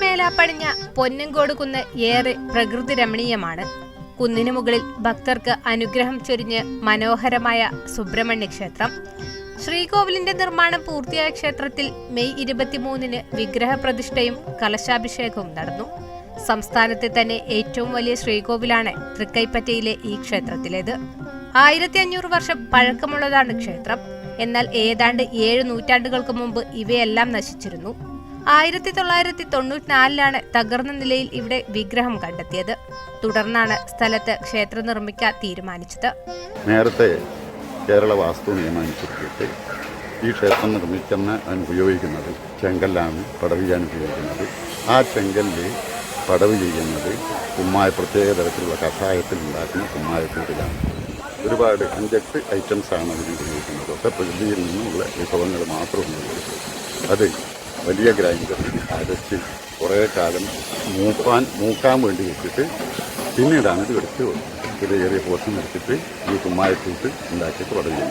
പണിഞ്ഞ പൊന്നങ്കോട് കുന്ന് ഏറെ പ്രകൃതി രമണീയമാണ്. കുന്നിനു മുകളിൽ ഭക്തർക്ക് അനുഗ്രഹം ചൊരിഞ്ഞ് മനോഹരമായ സുബ്രഹ്മണ്യ ക്ഷേത്രം. ശ്രീകോവിലിന്റെ നിർമ്മാണം പൂർത്തിയായ ക്ഷേത്രത്തിൽ മെയ് ഇരുപത്തിമൂന്നിന് വിഗ്രഹ പ്രതിഷ്ഠയും കലശാഭിഷേകവും നടന്നു. സംസ്ഥാനത്തെ തന്നെ ഏറ്റവും വലിയ ശ്രീകോവിലാണ് തൃക്കൈപ്പറ്റയിലെ ഈ ക്ഷേത്രത്തിലേത്. ആയിരത്തി അഞ്ഞൂറ് വർഷം പഴക്കമുള്ളതാണ് ക്ഷേത്രം. എന്നാൽ ഏതാണ്ട് ഏഴ് നൂറ്റാണ്ടുകൾക്ക് മുമ്പ് ഇവയെല്ലാം നശിച്ചിരുന്നു. ആയിരത്തി തൊള്ളായിരത്തി തൊണ്ണൂറ്റിനാലിലാണ് തകർന്ന നിലയിൽ ഇവിടെ വിഗ്രഹം കണ്ടെത്തിയത്. തുടർന്നാണ് സ്ഥലത്ത് ക്ഷേത്രം നിർമ്മിക്കാൻ തീരുമാനിച്ചത്. നേരത്തെ കേരള വാസ്തു നിയമാനുസരിച്ചിട്ട് ഈ ക്ഷേത്രം നിർമ്മിക്കുന്ന ഉപയോഗിക്കുന്നത് ചെങ്കല്ലാണ് പടവ് ചെയ്യാൻ ഉപയോഗിക്കുന്നത്. ആ ചെങ്കല്ല് പടവ് ചെയ്യുന്നത് കുമ്മായ പ്രത്യേക തരത്തിലുള്ള കഷായത്തിൽ ഉണ്ടാക്കുന്ന കുമ്മായക്കൂട്ടിലാണ് ഒരുപാട് അഞ്ചെട്ട് ഐറ്റംസ് ആണ് അതിന് ഉപയോഗിക്കുന്നത്. ഒക്കെ പ്രകൃതിയിൽ നിന്നുള്ള വിഭവങ്ങൾ മാത്രമേ ഉപയോഗിക്കുന്നത്. അത് വലിയ ഗ്രൈൻഡർ അരച്ച് കുറേ കാലം മൂപ്പാൻ മൂക്കാൻ വേണ്ടി വെച്ചിട്ട് പിന്നീടാണ് ഇത് എടുത്ത് ചെറിയ ചെറിയ പോർഷൻ എടുത്തിട്ട് ഈ കുമ്മായത്തൂട്ട് ഉണ്ടാക്കി തുടങ്ങി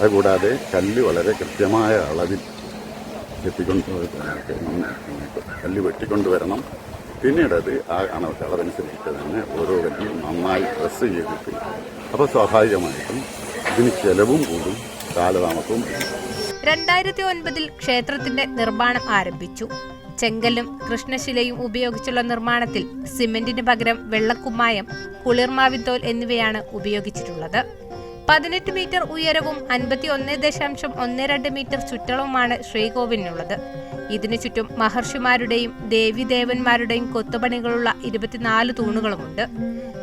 അതുകൂടാതെ കല്ല് വളരെ കൃത്യമായ അളവിൽ എത്തിക്കൊണ്ട് കല്ല് വെട്ടിക്കൊണ്ടുവരണം പിന്നീട് അത് ആ അണ- അളവനുസരിച്ചിട്ട് തന്നെ ഓരോ കല്ലും നന്നായി പ്രസ് ചെയ്തിട്ട്. അപ്പോൾ സ്വാഭാവികമായിട്ടും ഇതിന് ചിലവും കൂടും കാലതാമസവും കൂടും. രണ്ടായിരത്തി ഒൻപതിൽ ക്ഷേത്രത്തിന്റെ നിർമ്മാണം ആരംഭിച്ചു. ചെങ്കലും കൃഷ്ണശിലയും ഉപയോഗിച്ചുള്ള നിർമ്മാണത്തിൽ സിമെന്റിന് പകരം വെള്ളക്കുമ്മായം കുളിർമാവിത്തോൽ എന്നിവയാണ് ഉപയോഗിച്ചിട്ടുള്ളത്. പതിനെട്ട് മീറ്റർ ഉയരവും അൻപത്തി ഒന്ന് ദശാംശം ഒന്ന് രണ്ട് മീറ്റർ ചുറ്റളവുമാണ് ശ്രീകോവിലിനുള്ളത്. ഇതിനു ചുറ്റും മഹർഷിമാരുടെയും ദേവിദേവന്മാരുടെയും കൊത്തുപണികളുള്ള ഇരുപത്തിനാല് തൂണുകളുമുണ്ട്.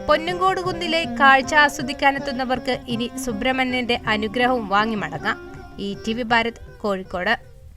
പൊന്നുംകോട് കുന്നിലെ കാഴ്ച ആസ്വദിക്കാനെത്തുന്നവർക്ക് ഇനി സുബ്രഹ്മണ്യന്റെ അനുഗ്രഹവും വാങ്ങി മടങ്ങാം E T V Bharat Kozhikode.